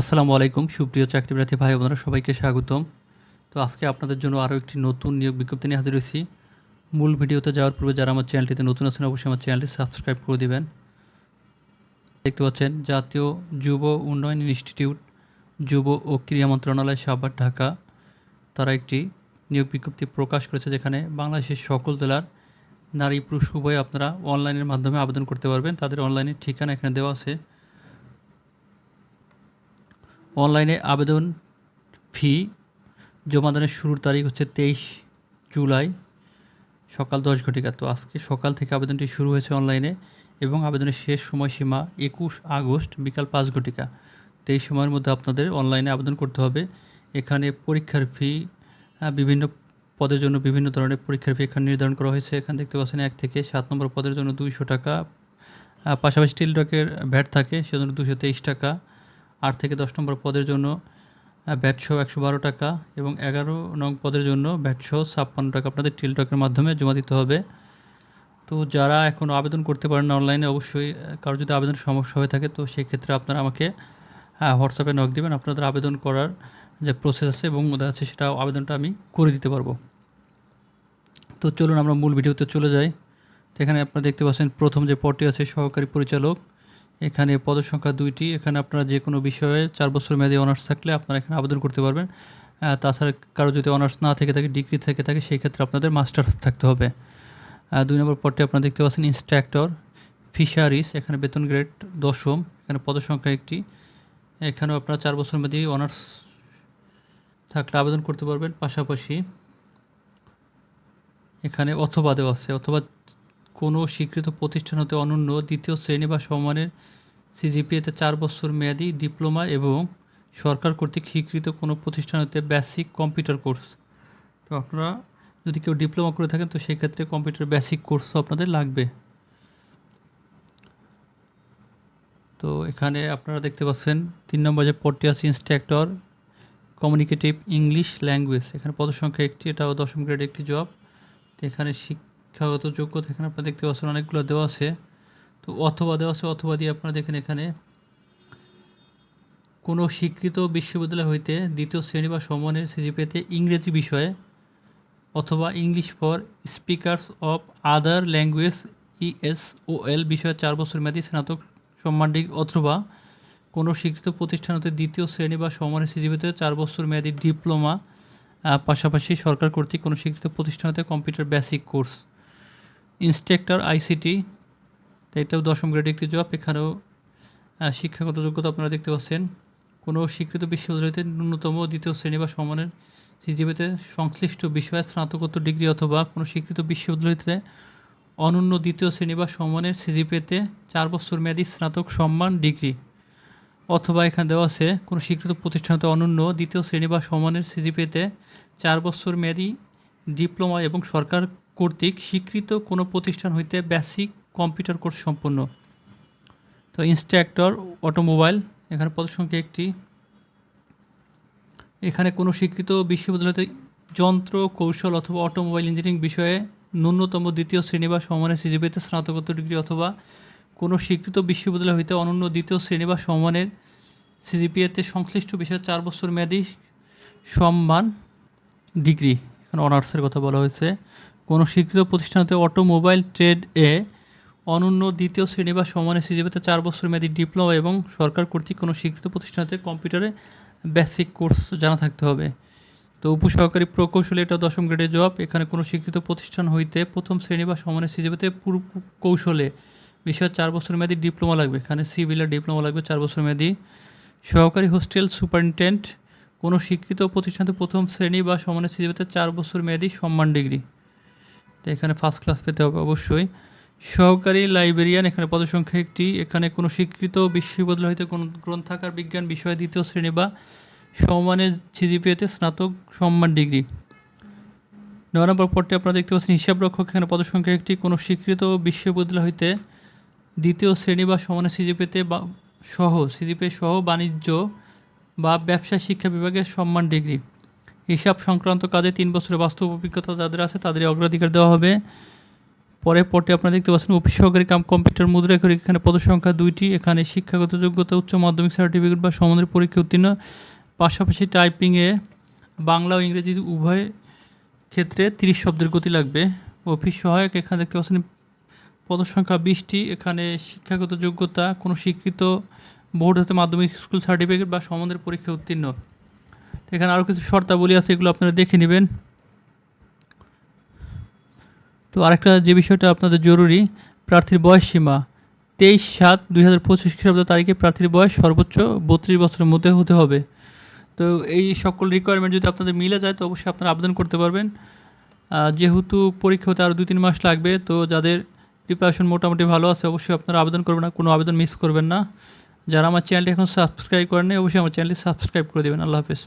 আসসালামু আলাইকুম, সুপ্রিয় চাকরি প্রার্থী ভাই বোনেরা, সবাইকে স্বাগতম। তো আজকে আপনাদের জন্য আরও একটি নতুন নিয়োগ বিজ্ঞপ্তি নিয়ে হাজির হয়েছি। মূল ভিডিওতে যাওয়ার পূর্বে যারা আমার চ্যানেলটিতে নতুন আছেন, অবশ্যই আমার চ্যানেলটি সাবস্ক্রাইব করে দেবেন। দেখতে পাচ্ছেন, জাতীয় যুব উন্নয়ন ইনস্টিটিউট, যুব ও ক্রীড়া মন্ত্রণালয়, সাভার, ঢাকা। তারা একটি নিয়োগ বিজ্ঞপ্তি প্রকাশ করেছে যেখানে বাংলাদেশের সকল জেলার নারী পুরুষ উভয়ে আপনারা অনলাইনের মাধ্যমে আবেদন করতে পারবেন। তাদের অনলাইনের ঠিকানা এখানে দেওয়া আছে। অনলাইনে আবেদন ফি জমাদানের শুরুর তারিখ হচ্ছে তেইশ জুলাই, সকাল দশ ঘটিকা। তো আজকে সকাল থেকে আবেদনটি শুরু হয়েছে অনলাইনে এবং আবেদনের শেষ সময়সীমা একুশ আগস্ট বিকাল পাঁচ ঘটিকা। তো এই সময়ের মধ্যে আপনাদের অনলাইনে আবেদন করতে হবে। এখানে পরীক্ষার ফি বিভিন্ন পদের জন্য বিভিন্ন ধরনের পরীক্ষার ফি এখানে নির্ধারণ করা হয়েছে। এখানে দেখতে পাচ্ছেন এক থেকে সাত নম্বর পদের জন্য দুইশো টাকা। পাশাপাশি স্টিল ডকের ভ্যাট থাকে, সেজন্য দুশো তেইশ টাকা। আট থেকে দশ নম্বর পদের জন্য ব্যাটসহ একশো বারো টাকা এবং এগারো নং পদের জন্য ব্যাটসহ ছাপ্পান্ন টাকা আপনাদের টিলটকের মাধ্যমে জমা দিতে হবে। তো যারা এখনও আবেদন করতে পারেন অনলাইনে, অবশ্যই কারও যদি আবেদন সমস্যা হয়ে থাকে, তো সেই ক্ষেত্রে আপনারা আমাকে হ্যাঁ হোয়াটসঅ্যাপে নক দেবেন। আপনাদের আবেদন করার যে প্রসেস আছে এবং আছে, সেটা আবেদনটা আমি করে দিতে পারব। তো চলুন আমরা মূল ভিডিওতে চলে যাই। এখানে আপনারা দেখতে পাচ্ছেন প্রথম যে পদটি আছে, সহকারী পরিচালক এখানে পদসংখ্যা দুইটি, এখানে আপনারা যে কোনো বিষয়ে চার বছর মেয়াদী অনার্স থাকলে আপনারা এখানে আবেদন করতে পারবেন। তাছাড়া কারও যদি অনার্স না থেকে থাকে, ডিগ্রি থেকে থাকে সেই ক্ষেত্রে আপনাদের মাস্টার্স থাকতে হবে। দুই নম্বর পদটি আপনারা দেখতে পাচ্ছেন, ইনস্ট্রাক্টর ফিশারিস এখানে বেতন গ্রেড দশম, এখানে পদসংখ্যা একটি। এখানেও আপনারা চার বছর মেয়াদী অনার্স থাকলে আবেদন করতে পারবেন। পাশাপাশি এখানে অথবা দেওয়া আছে, অথবা কোনো স্বীকৃত প্রতিষ্ঠান হতে অনন্য দ্বিতীয় শ্রেণি বা সমানের সিজিপিএতে চার বছর মেয়াদি ডিপ্লোমা এবং সরকার কর্তৃক স্বীকৃত কোনো প্রতিষ্ঠান হতে বেসিক কম্পিউটার কোর্স। তো আপনারা যদি কেউ ডিপ্লোমা করে থাকেন, তো সেক্ষেত্রে কম্পিউটার বেসিক কোর্সও আপনাদের লাগবে। তো এখানে আপনারা দেখতে পাচ্ছেন, তিন নম্বর যে পদটি আছে, ইনস্ট্রাক্টর কমিউনিকেটিভ ইংলিশ ল্যাঙ্গুয়েজ। এখানে পদসংখ্যা একটি, এটাও দশম গ্রেড একটি জব। তো এখানে শিক্ষাগত যোগ্যতা এখানে আপনারা দেখতে পাচ্ছেন, অনেকগুলো দেওয়া আছে। তো অথবা দেওয়া আছে, অথবা দিয়ে আপনারা দেখেন এখানে, কোনো স্বীকৃত বিশ্ববিদ্যালয় হইতে দ্বিতীয় শ্রেণি বা সমানের সিজিপিতে ইংরেজি বিষয়ে অথবা English for speakers of other language, ESOL বিষয়ে চার বছর মেয়াদী স্নাতক, সম্মান ডিগ্রি, অথবা কোনো স্বীকৃত প্রতিষ্ঠান হতে দ্বিতীয় শ্রেণি বা সমানের সিজিপিতে চার বছর মেয়াদী ডিপ্লোমা পাশাপাশি সরকার কর্তৃক কোনো স্বীকৃত প্রতিষ্ঠান হতে computer basic course. Instructor ICT এটাও দশম গ্রেড একটি জব এখানেও শিক্ষাগত যোগ্যতা আপনারা দেখতে পাচ্ছেন। কোনো স্বীকৃত বিশ্ববিদ্যালয়তে ন্যূনতম দ্বিতীয় শ্রেণি বা সমানের সিজিপিতে সংশ্লিষ্ট বিষয়ে স্নাতকোত্তর ডিগ্রি অথবা কোনো স্বীকৃত বিশ্ববিদ্যালয়তে অনন্য দ্বিতীয় শ্রেণি বা সমানের সিজিপিতে চার বছর মেয়াদী স্নাতক সম্মান ডিগ্রি অথবা এখানে দেওয়া আছে, কোনো স্বীকৃত প্রতিষ্ঠানতে অনন্য দ্বিতীয় শ্রেণি বা সমানের সিজিপিতে চার বছর মেয়াদী ডিপ্লোমা এবং সরকার কর্তৃক স্বীকৃত কোনো প্রতিষ্ঠান হইতে বেসিক কম্পিউটার কোর্স সম্পন্ন। তো ইনস্ট্রাক্টর অটোমোবাইল এখানে পদসংখ্যা একটি। এখানে কোনো স্বীকৃত বিশ্ববিদ্যালয়তে যন্ত্র, কৌশল অথবা অটোমোবাইল ইঞ্জিনিয়ারিং বিষয়ে ন্যূনতম দ্বিতীয় শ্রেণি বা সমানের সিজিপিতে স্নাতকোত্তর ডিগ্রি অথবা কোনো স্বীকৃত বিশ্ববিদ্যালয় হইতে অনন্য দ্বিতীয় শ্রেণি বা সমানের সিজিপিএতে সংশ্লিষ্ট বিষয়ে চার বছর মেয়াদী সম্মান ডিগ্রি, এখানে অনার্সের কথা বলা হয়েছে। কোনো স্বীকৃত প্রতিষ্ঠানতে অটোমোবাইল ট্রেড এ অনন্য দ্বিতীয় শ্রেণি বা সমানের সিজিপিতে চার বছর মেয়াদী ডিপ্লোমা এবং সরকার কর্তৃক কোনো স্বীকৃত প্রতিষ্ঠানতে কম্পিউটারে বেসিক কোর্স জানা থাকতে হবে। তো উপসহকারী প্রকৌশলী, এটা দশম গ্রেডের জব এখানে কোনো স্বীকৃত প্রতিষ্ঠান হইতে প্রথম শ্রেণি বা সমানের সিজিপিতে পুরো কৌশলে বিষয়ে চার বছর মেয়াদী ডিপ্লোমা লাগবে। এখানে সিভিলের ডিপ্লোমা লাগবে চার বছর মেয়াদী। সহকারী হোস্টেল সুপারিনটেন্ডেন্ট, কোনো স্বীকৃত প্রতিষ্ঠানতে প্রথম শ্রেণি বা সমানের সিজিপিতে চার বছর মেয়াদী সম্মান ডিগ্রি। তো এখানে ফার্স্ট ক্লাস পেতে হবে অবশ্যই। সহকারী লাইব্রেরিয়ান এখানে পদসংখ্যা একটি। এখানে কোনো স্বীকৃত বিশ্ববিদ্যালয় হইতে কোনো গ্রন্থাগার বিজ্ঞান, বিষয়ে দ্বিতীয় শ্রেণি বা সমানের সিজিপিএতে স্নাতক সম্মান ডিগ্রি। নয় নম্বর পদটি আপনারা দেখতে পাচ্ছেন, হিসাব রক্ষক, এখানে পদসংখ্যা একটি। কোনো স্বীকৃত বিশ্ববিদ্যালয় হইতে দ্বিতীয় শ্রেণি বা সমানের সিজিপিতে বা সহ সিজিপি সহ বাণিজ্য বা ব্যবসা শিক্ষা বিভাগের সম্মান ডিগ্রি। হিসাব সংক্রান্ত কাজে তিন বছরের বাস্তব অভিজ্ঞতা যাদের আছে তাদের অগ্রাধিকার দেওয়া হবে। পরে পটে আপনারা দেখতে পাচ্ছেন অফিস সহকারী কাম কম্পিউটার মুদ্রা করে এখানে পদ সংখ্যা দুইটি, এখানে শিক্ষাগত যোগ্যতা, উচ্চ মাধ্যমিক সার্টিফিকেট বা সমানের পরীক্ষা উত্তীর্ণ। পাশাপাশি টাইপিংয়ে বাংলা ও ইংরেজি উভয় ক্ষেত্রে তিরিশ শব্দের গতি লাগবে। অফিস সহায়ক, এখানে দেখতে পাচ্ছেন পদ সংখ্যা বিশটি, এখানে শিক্ষাগত যোগ্যতা, কোনো স্বীকৃত বোর্ড হতে মাধ্যমিক স্কুল সার্টিফিকেট বা সমানের পরীক্ষা উত্তীর্ণ। এখানে আরও কিছু শর্তাবলী আছে, এগুলো আপনারা দেখে নেবেন। তো আরেকটা যে বিষয়টা আপনাদের জরুরি, প্রার্থীর বয়স সীমা। তেইশ সাত দুই হাজার পঁচিশ খ্রিস্টাব্দ তারিখে প্রার্থীর বয়স সর্বোচ্চ বত্রিশ বছরের মধ্যে হতে হবে। তো এই সকল রিকোয়ারমেন্ট যদি আপনাদের মিলে যায়, তো অবশ্যই আপনারা আবেদন করতে পারবেন। যেহেতু পরীক্ষা হতে আরও দুই তিন মাস লাগবে, তো যাদের প্রিপারেশন মোটামুটি ভালো আছে, অবশ্যই আপনারা আবেদন করবেন না, কোনো আবেদন মিস করবেন না। যারা আমার চ্যানেলটি এখন সাবস্ক্রাইব করেন অবশ্যই আমার চ্যানেলটি সাবস্ক্রাইব করে দেবেন। আল্লাহ হাফেজ।